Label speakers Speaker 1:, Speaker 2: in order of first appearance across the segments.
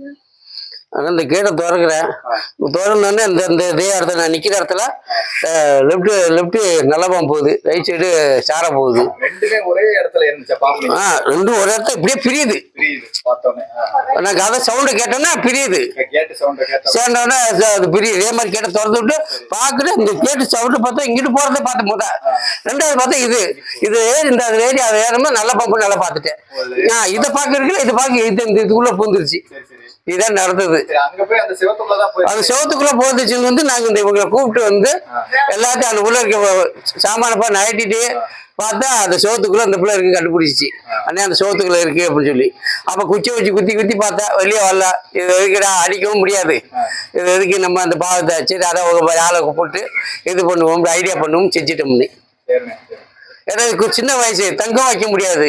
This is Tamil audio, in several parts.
Speaker 1: Yeah. ஆனால் இந்த கேட்டை திறக்கிறேன். திறந்தோடனே இந்த இந்த இதே இடத்துல நான் நிற்கிற இடத்துல லெஃப்ட் லெஃப்ட் நல்லபம் போகுது. ரைட் சைடு சார போகுது.
Speaker 2: ரெண்டுமே ஒரே இடத்துல
Speaker 1: ஆ ரெண்டும் ஒரு இடத்துல இப்படியே பிரியுது. எனக்கு அதை சவுண்டு கேட்டோன்னா பிரியுது. சேர்ந்தோடனே அது பிரியுது. இதே மாதிரி கேட்டை திறந்து விட்டு பார்க்குறேன் இந்த கேட்டு சவுண்டு பார்த்தா இங்கிட்டு போகிறத பார்த்து முத. ரெண்டாவது பார்த்தா இது. இது இந்த ஏரியா அது ஏறும்போது நல்ல பம்பு நல்லா பார்த்துட்டேன். இதை பார்க்கறதுல இது பார்க்க இது இந்த இதுக்குள்ளே பூந்துருச்சு. இதான் நடந்தது.
Speaker 2: அந்த
Speaker 1: செவத்துக்குள்ள போந்துச்சுன்னு வந்து நாங்க இந்த இவங்களை கூப்பிட்டு வந்து எல்லாத்தையும் அந்த உள்ள இருக்க சாமானப்பா நகட்டிட்டு பார்த்தா அந்த செவத்துக்குள்ள அந்த பிள்ளை இருக்கு கண்டுபிடிச்சிச்சு. அண்ணே அந்த செவத்துக்குள்ள இருக்கு அப்படின்னு சொல்லி. அப்ப குச்சி வச்சு குத்தி குத்தி பார்த்தா வெளியே வரல. இது எதுக்குடா அடிக்கவும் முடியாது. இது எதுக்கு நம்ம அந்த பாவத்தை சரி அதை ஒரு ஆளை கூப்பிட்டு இது பண்ணுவோம் ஐடியா பண்ணுவோம் செஞ்சிட்டோம்னு. ஏன்னா சின்ன வயசு தங்கம் வைக்க முடியாது.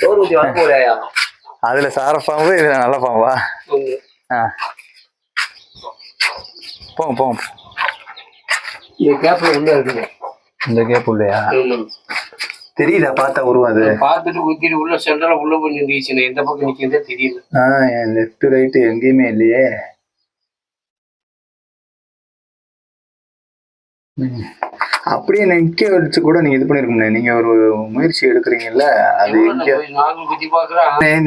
Speaker 1: சோறு ஊற்றி வர போறாயா?
Speaker 3: அதில் சார பாம்பு இதில் நல்ல பாம்பா? போங்க போங்க.
Speaker 1: இந்த கேப்ல உள்ள இருக்குது
Speaker 3: இந்த கேப் இல்லையா தெரியுதா பார்த்தா உருவம் அது.
Speaker 1: பார்த்துட்டு ஊத்திட்டு உள்ள சென்டர்ல உள்ள போய் நின்றுச்சுன்னு எந்த பக்கம் நிக்கிறதே தெரியல.
Speaker 3: ஆ என் லெஃப்ட் ரைட்டு எங்கேயுமே இல்லையே. அப்படியே நிக்க வச்சு கூட நீங்க இது பண்ணிருக்கீங்க நீங்க ஒரு முயற்சி எடுக்கிறீங்கல்ல அது எங்க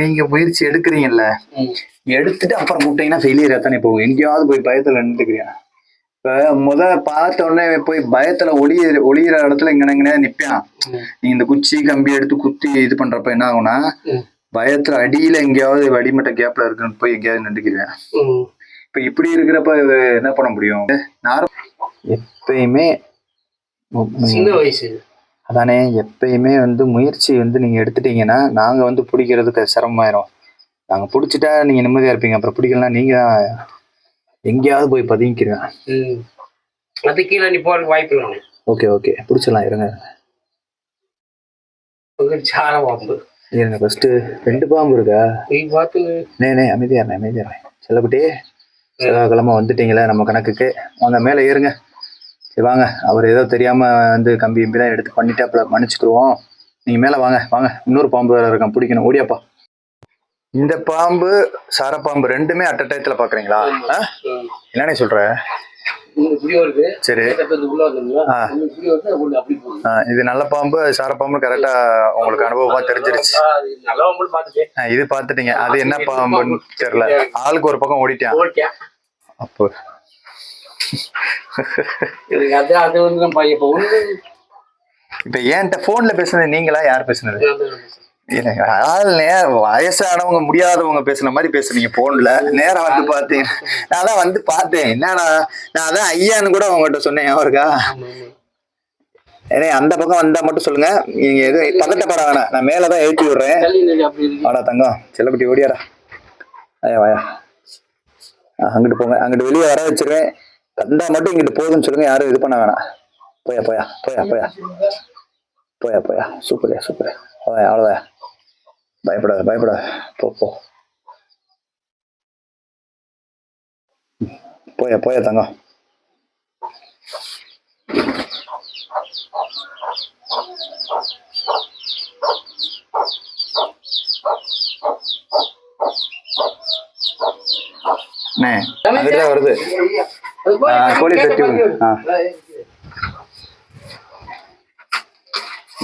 Speaker 3: நீங்க முயற்சி எடுக்கிறீங்கல்ல. எடுத்துட்டு அப்புறம் கூப்பிட்டீங்கன்னா ஃபெயிலியர் தானே போகும். எங்கேயாவது போய் பயத்துல நின்றுக்கிறீங்க. இப்ப முத பார்த்த உடனே போய் பயத்துல ஒளிய ஒளியிற இடத்துல இங்க நிப்பான். நீ இந்த குச்சி கம்பி எடுத்து குத்தி இது பண்றப்ப என்ன ஆகும்னா. பயத்துல அடியில எங்கேயாவது வடிமட்ட கேப்ல இருக்குன்னு போய் எங்கேயாவது நின்றுக்கிறேன் இப்ப இப்படி இருக்கிறப்ப என்ன பண்ண முடியும்? எப்பயுமே
Speaker 1: சின்ன வயசு.
Speaker 3: அதானே எப்பயுமே வந்து முயற்சி வந்து நீங்க எடுத்துட்டீங்கன்னா நாங்க வந்து பிடிக்கிறதுக்கு சிரமமாயிரும். நாங்க பிடிச்சிட்டா நீங்க நிம்மதியா இருப்பீங்க. அப்புறம் பிடிக்கலாம் நீங்க எங்கேயாவது போய் பதுங்கிக்கிறீங்க
Speaker 1: ம். அது கீழே நீ போறதுக்கு வாய்ப்பு இல்லை
Speaker 3: ஓகே ஓகே. பிடிச்சிடலாம் இருங்க.
Speaker 1: சார பாம்பு.
Speaker 3: இருங்க ஃபர்ஸ்ட் ரெண்டு பாம்பு இருக்கா?
Speaker 1: நீ
Speaker 3: நே நே அமைதியா இருந்தேன் அமைதியா இருந்தேன் செல்லக்குட்டி செவ்வாய்க்கிழமை வந்துட்டீங்களே நம்ம கணக்குக்கு. வாங்க மேலே ஏறுங்க. சரி வாங்க. அவர் ஏதோ தெரியாம வந்து கம்பி கம்பிலாம் எடுத்து பண்ணிட்டாப்புல மன்னிச்சுக்குருவோம். நீங்க மேலே வாங்க வாங்க. இன்னொரு பாம்பு வேற இருக்கான் பிடிக்கணும். ஓடியாப்பா. இந்த பாம்பு சாரப்பாம்பு ரெண்டுமே அட்ட டயத்துல பாக்குறீங்களா? என்னண்ணே சொல்ற? சரி. இது நல்ல பாம்பு அது சாரப்பாம்பு கரெக்டா உங்களுக்கு அனுபவமா தெரிஞ்சிருச்சு.
Speaker 1: பாம்பு
Speaker 3: இது பாத்துட்டீங்க அது என்ன பாம்புன்னு தெரியல. ஆளுக்கு ஒரு பக்கம் ஓடிட்டான். அப்போ.
Speaker 1: இப்ப
Speaker 3: ஏன்ட்ட போன்ல பேசுனது நீங்களா? யார் பேசுனது. வயசானவங்க முடியாதவங்க பேசுன மாதிரி பேசுறீங்க போன்ல நேரம் வந்து பார்த்தீங்க நான் தான் வந்து பார்த்தேன். என்னடா நான் அதான் ஐயான்னு கூட உங்ககிட்ட சொன்னேன் அவருக்கா ஏன்னா அந்த பக்கம் வந்தா மட்டும் சொல்லுங்க. நீங்க எதுவும் பதட்டப்பட வேணாம். நான் மேலதான் ஏற்றி விடுறேன்.
Speaker 1: தள்ளி
Speaker 3: வாடா தங்கம். செல்லப்பட்டி ஓடியாடா. ஐயா வாயா. ஆ, அங்கிட்டு போங்க. அங்கிட்டு வெளியே வர வச்சிருவேன். தந்தா மட்டும் இங்கிட்டு போகுதுன்னு சொல்லுங்க. யாரும் இது பண்ண வேணாம். போயா போயா போயா போயா. போயா போயா. சூப்பரே சூப்பரே. அவ்வளோயா அவ்வளோயா பயப்படாத பயப்படாத. போ போ. போயா போயா தங்கம். வருது. கோழி தட்டி. ஆ.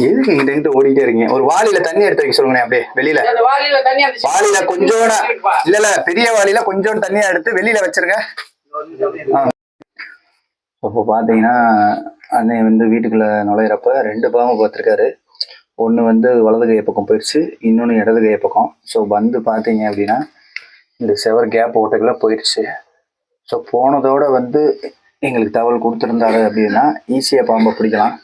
Speaker 3: எதுக்கு இங்கிட்ட இங்கிட்ட ஓடிட்டே இருக்கீங்க? ஒரு வாளியில தண்ணி எடுத்து வைக்க சொல்லுங்க அப்படியே வெளியில.
Speaker 1: வாளியில
Speaker 3: கொஞ்சோட இல்ல இல்ல பெரிய வாளியில கொஞ்சோண்டு தண்ணியா எடுத்து வெளியில வச்சிருங்க. இப்போ பாத்தீங்கன்னா அண்ணன் வந்து வீட்டுக்குள்ள நுழையிறப்ப ரெண்டு பாம்பு பார்த்துருக்காரு ஒன்று வந்து வலது கை பக்கம் போயிடுச்சு இன்னொன்று இடது கை பக்கம். ஸோ வந்து பார்த்தீங்க அப்படின்னா இந்த செவர் கேப் ஓட்டுக்குள்ள போயிடுச்சு. ஸோ போனதோட வந்து எங்களுக்கு தகவல் கொடுத்துருந்தாரு அப்படின்னா ஈஸியாக பாம்பை பிடிக்கலாம்.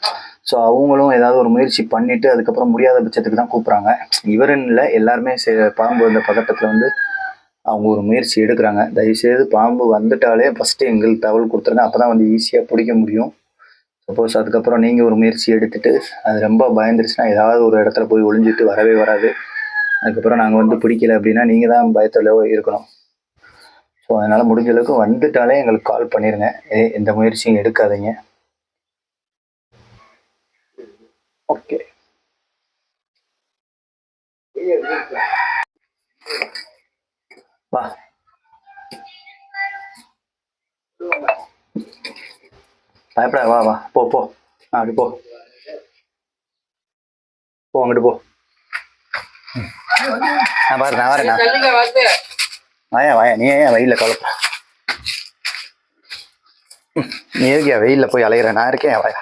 Speaker 3: ஸோ அவங்களும் ஏதாவது ஒரு முயற்சி பண்ணிட்டு அதுக்கப்புறம் முடியாத பட்சத்துக்கு தான் கூப்பிட்றாங்க. இவருன்னு இல்லை எல்லாருமே சே- பாம்பு வந்த பதட்டத்தில் வந்து அவங்க ஒரு முயற்சி எடுக்கிறாங்க. தயவுசெய்து பாம்பு வந்துட்டாலே ஃபஸ்ட்டு எங்களுக்கு தகவல் கொடுத்துருங்க. அப்போ தான் வந்து ஈஸியாக பிடிக்க முடியும். சப்போஸ் அதுக்கப்புறம் நீங்கள் ஒரு முயற்சி எடுத்துட்டு அது ரொம்ப பயந்துருச்சுன்னா ஏதாவது ஒரு இடத்துல போய் ஒளிஞ்சிட்டு வரவே வராது. அதுக்கப்புறம் நாங்கள் வந்து பிடிக்கல அப்படின்னா நீங்கள் தான் பயத்தில் இருக்கணும். ஸோ அதனால் முடிஞ்ச அளவுக்கு வந்துட்டாலே எங்களுக்கு கால் பண்ணிடுங்க ஏ எந்த முயற்சியும் எடுக்காதீங்க. ஓகே வா பயப்படா வா வா போ போ அப்படி போ போ அங்கிட்டு போ நான் பாரு நான் வரேன் வாயா வாயா நீ ஏன் வெயில கலப்ப நீ இருக்கியா வெயில போய் அலையிற நான் இருக்கேன் வாயா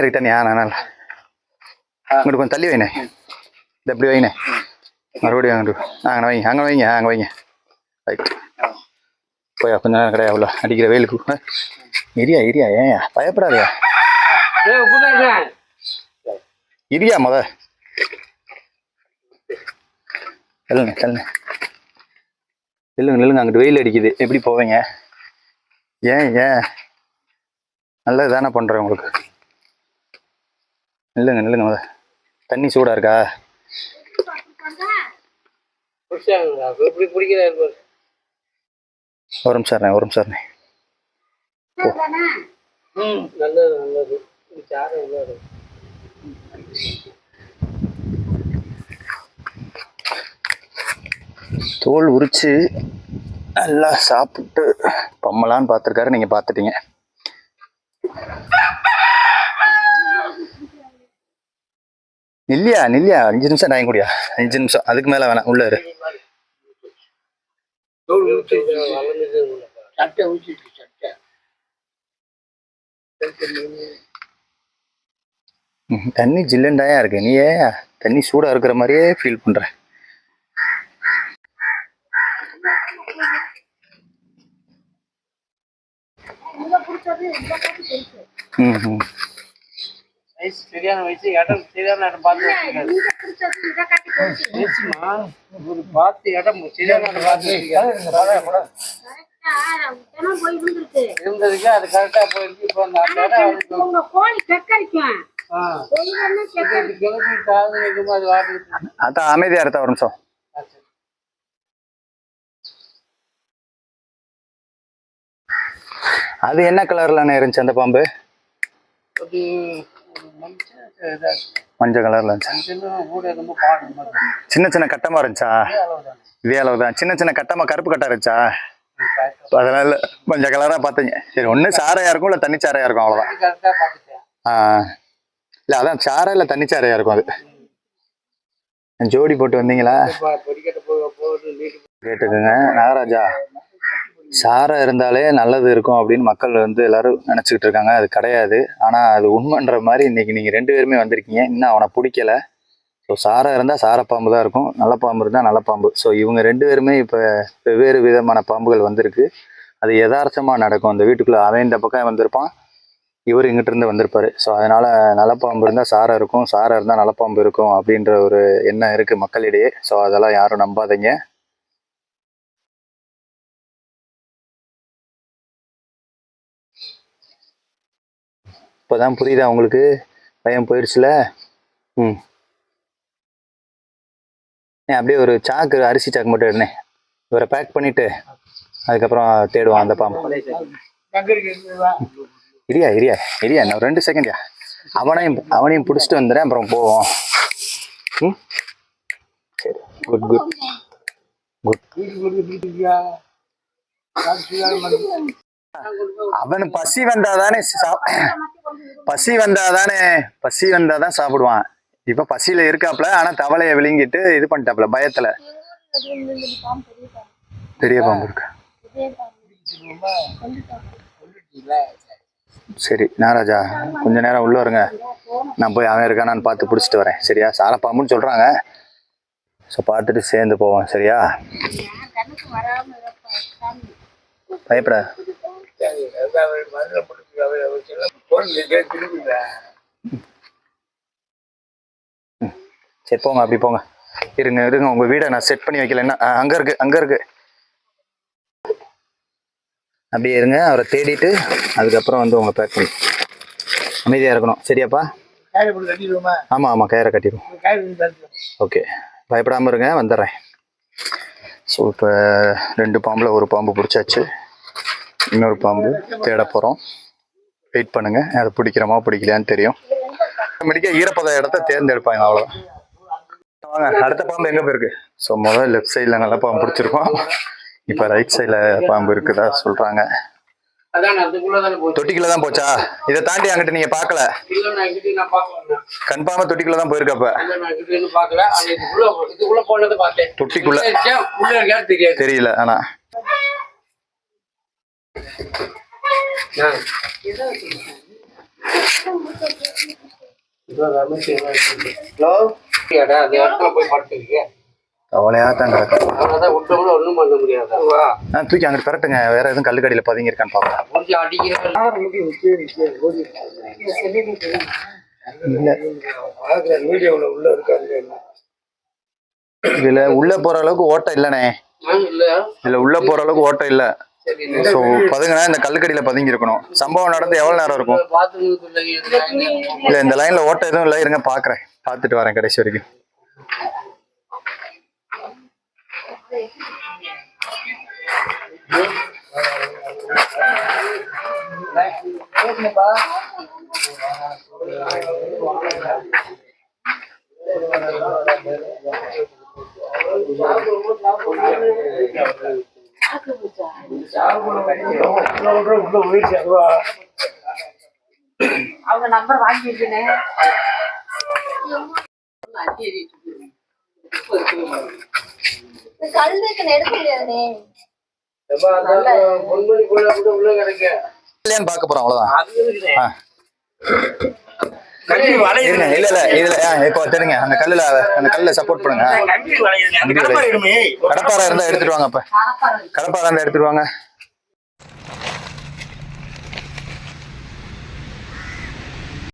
Speaker 3: இருக்கு தண்ணியா நான் இங்கிட்டு கொஞ்சம் தள்ளி எப்படி வைண்ணே. மறுபடியும் அங்கிட்டு ஆ அங்கே வைங்க அங்கே வைங்க அங்கே வைங்க. ரைட் போயா கொஞ்ச நேரம் கிடையாது அவ்வளோ அடிக்கிற வெயிலுக்கு. இரியா இரியா ஏன் பயப்படாதயா? இரியா முத. தள்ளுங்க தள்ளுங்க நில்லுங்க நில்லுங்க அங்கிட்டு வெயில் அடிக்குது. எப்படி போவீங்க? ஏன் ஏன்? நல்லது தானே பண்ணுறேன் உங்களுக்கு. நில்லுங்க நில்லுங்க முத. தண்ணி சூடாக இருக்கா? ஒரு நிமிஷம் ஒரு நிமிஷம்
Speaker 1: ம் நல்லது நல்லது நல்லது
Speaker 3: தோல் உரிச்சு நல்லா சாப்பிட்டு பம்மலான்னு பார்த்துருக்காரு நீங்கள் பார்த்துட்டீங்க. இல்லையா நில்லியா அஞ்சு நிமிஷம் டைம் கூடியா? அஞ்சு நிமிஷம். அதுக்கு மேல வேணாம். உள்ள இரு. தண்ணி ஜில்லண்டாயா இருக்கு. நீ தண்ணி சூடா இருக்கிற மாதிரியே ஃபீல் பண்ற. ம் ம்
Speaker 1: வயசு சரியான வயசு இடம் சரியான இடம் பார்த்து வச்சிருக்காரு. பேசுமா ஒரு பார்த்து இடம் சரியான இடம் பார்த்து வச்சிருக்காரு. இருந்ததுக்கு அது கரெக்டா போயிருக்கு இப்போ அந்த இடம்
Speaker 3: அதான் அமைதியாக இருத்த ஒரு நிமிஷம். அது என்ன கலர்லண்ணே இருந்துச்சு அந்த பாம்பு?
Speaker 1: அது
Speaker 3: மஞ்சள் கலர்ல சின்ன சின்ன கட்டமா இருந்துச்சா? இதே அளவு தான் சின்ன சின்ன கட்டமா கருப்பு கட்டா இருந்துச்சா? அதனால மஞ்சள் கலரா பார்த்தீங்க சரி ஒண்ணு சாரையா இருக்கும் இல்ல தண்ணி சாரையா இருக்கும்
Speaker 1: பார்த்துட்டேன்.
Speaker 3: ஆ. இல்ல அதான் சாரை இல்ல தண்ணி சாரையா இருக்கும் அது. ஜோடி போட்டு வந்தீங்களா? கேட்டுக்கோங்க. நாகராஜா. சாரம் இருந்தாலே நல்லது இருக்கும் அப்படின்னு மக்கள் வந்து எல்லாரும் நினச்சிக்கிட்டு இருக்காங்க. அது கிடையாது. ஆனால் அது உண்மைன்ற மாதிரி இன்னைக்கு நீங்கள் ரெண்டு பேருமே வந்திருக்கீங்க. இன்னும் அவனை பிடிக்கல. ஸோ சாரம் இருந்தால் சாரை பாம்பு தான் இருக்கும். நல்ல பாம்பு இருந்தால் நல்ல பாம்பு. ஸோ இவங்க ரெண்டு பேருமே இப்போ வெவ்வேறு விதமான பாம்புகள் வந்திருக்கு. அது யதார்த்தமாக நடக்கும். அந்த வீட்டுக்குள்ளே அவன் இந்த பக்கம் வந்திருப்பான். இவர் இங்கிட்ட இருந்து ஸோ அதனால் நல்ல பாம்பு இருந்தால் சாரை இருக்கும். சாரம் இருந்தால் நல்ல பாம்பு இருக்கும் அப்படின்ற ஒரு எண்ணம் இருக்குது மக்களிடையே. ஸோ அதெல்லாம் யாரும் நம்பாதீங்க. இப்போதான் புரியுதா உங்களுக்கு? பயம் போயிடுச்சுல? ம். ஏன் அப்படியே ஒரு சாக்கு அரிசி சாக்கு மட்டும் எடுனே. இவரை பேக் பண்ணிட்டு அதுக்கப்புறம் தேடுவான் அந்த பாம்பு. இரியா இரியா இரியா இன்னும் ரெண்டு செகண்ட்யா அவனையும் அவனையும் பிடிச்சிட்டு வந்துடுறேன் அப்புறம் போவோம். ம்? சரி குட் குட் குட் அவனு பசி வந்தாதானே பசி வந்தால் தானே பசி வந்தாதான் சாப்பிடுவான். இப்ப பசியில இருக்காப்ல ஆனா தவளைய விழுங்கிட்டு இது பண்ணிட்டாப்ல பயத்துல. பெரிய பாம்பு இருக்கா? சரி நாராஜா கொஞ்ச நேரம் உள்ள வருங்க நான் போய் அவன் இருக்கானான்னு பார்த்து பிடிச்சிட்டு வரேன். சரியா? சாரப்பாம்புன்னு சொல்றாங்க. ஸோ பார்த்துட்டு சேர்ந்து போவோம். சரியா? பயப்பட சரி போங்க அப்படி போங்க. இருங்க இருங்க உங்க வீடை நான் செட் பண்ணி வைக்கல. என்ன அங்க இருக்கு அங்க இருக்கு. அப்படியே இருங்க அவரை தேடிட்டு அதுக்கப்புறம் வந்து உங்க பேக் பண்ணி. அமைதியா இருக்கணும். சரியாப்பா? ஆமா ஆமா கயிறை கட்டிடுவோம். ஓகே. பயப்படாம இருங்க வந்துடுறேன். ஸோ இப்போ ரெண்டு பாம்பில் ஒரு பாம்பு பிடிச்சாச்சு. இன்னொரு பாம்பு தேட போகிறோம் வெயிட் பண்ணுங்க. அது பிடிக்கிறோமா பிடிக்கலையான்னு தெரியும். மெடிக்க ஈரப்பத இடத்த தேர்ந்தெடுப்பாங்க அவ்வளோதான் வாங்க அடுத்த பாம்பு எங்கே போயிருக்கு? ஸோ முதல்ல லெஃப்ட் சைடில் நல்ல பாம்பு பிடிச்சிருக்கோம். இப்போ ரைட் சைடில் பாம்பு இருக்குதா சொல்கிறாங்க தொட்டிக்குள்ள தான் போச்சா? இதை தாண்டி அங்கிட்டு
Speaker 1: நான் பார்க்கல?
Speaker 3: கன்ஃபார்மாக தொட்டிக்குள்ள தான் போயிருக்கப்ப
Speaker 1: இல்ல நான் இங்கிட்டு இன்னும் பார்க்கல ஆனா இதுக்குள்ள இதுக்குள்ள போனதை பார்த்தேன்
Speaker 3: தொட்டிக்குள்ள
Speaker 1: உள்ள இருக்கா, உள்ள இருக்கா தெரியாது
Speaker 3: தெரியல ஆனால்
Speaker 1: ஏடா, அந்த இடத்துல போய் படுத்துருக்கீங்க
Speaker 3: கவலையாக தான் கிடக்கும்.
Speaker 1: ஒண்ணும் பண்ண முடியாது
Speaker 3: ஆ தூக்கி அங்கிட்டு பரட்டுங்க. வேற எதுவும் கல்லுக்கடியில் பதுங்கி இருக்கான்னு பார்க்கலாம் இதுல உள்ள போற அளவுக்கு ஓட்டம் இல்லனே
Speaker 1: இல்ல
Speaker 3: உள்ள போற அளவுக்கு ஓட்டம் இல்ல. சோ பதுங்கினா இந்த கல்லுக்கடியில பதுங்கி இருக்கணும். சம்பவம் நடந்து எவ்வளவு நேரம் இருக்கும்? இல்ல இந்த லைன்ல ஓட்டம் எதுவும் இல்ல. இருங்க பாக்குறேன். பாத்துட்டு வரேன் கடைசி வரைக்கும்.
Speaker 4: அவங்க நம்பர் வாங்கி இருக்கேன் கல்லுக்கு எடுக்க முடியாதுனே
Speaker 1: பொன்மணிக்குள்ள கூட உள்ள கிடைக்க
Speaker 3: இல்லையான்னு பார்க்க போறோம் அவ்வளவுதான். ஆ. இருங்க இல்ல இல்ல இதுல ஆ, இப்போ தெரியுங்க அந்த கல்லுல அந்த கல்லுல சப்போர்ட் பண்ணுங்க. கம்பி வளையுது. கடப்பாரை இருந்தா எடுத்துட்டு வாங்க அப்ப கடப்பாரை இருந்தா எடுத்துட்டு வாங்க